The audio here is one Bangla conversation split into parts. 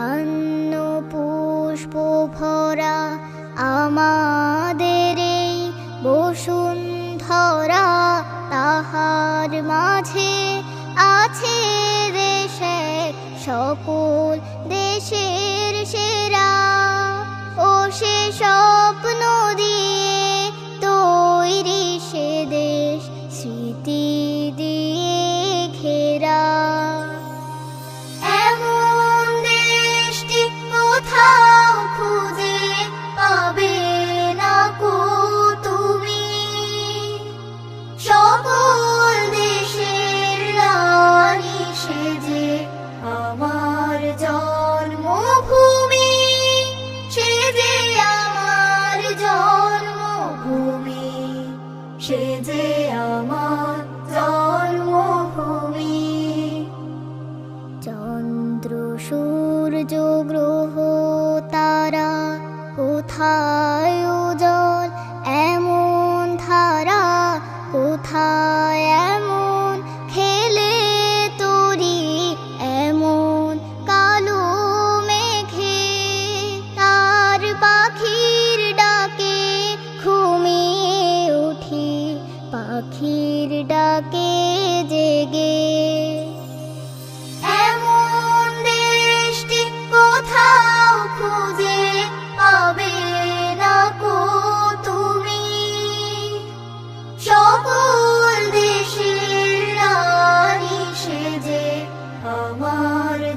ধন্য পুষ্প ভরা আমাদের এই বসুন্ধরা তাহার মাঝে আছে দেশে সকল দেশের সেরা जो गृहो तारा उथा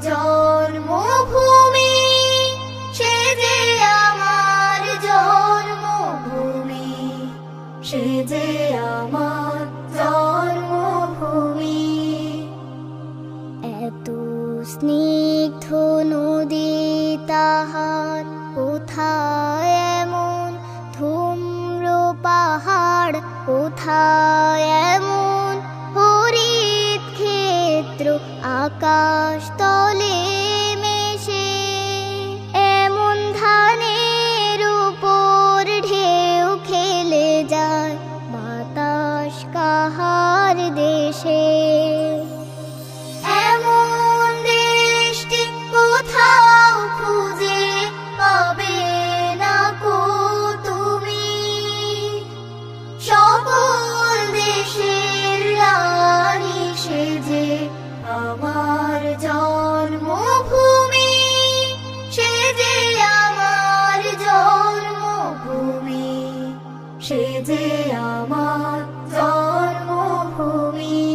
জন্মভূমি সেজে আমার জন্মভূমি সেজে আমার জন্মভূমি। এত স্নিগ্ধ নদী তাহার কোথায় এমন? ধূম্র পাহাড় কোথায় এমন? হরিত ক্ষেত্র আকাশ তলে সেজে আমার জন্মভূমি।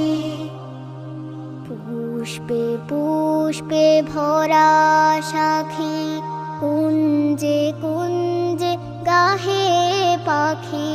পুষ্পে পুষ্পে ভরা সাখী কুঞ্জে কুঞ্জে গাহে পাখি।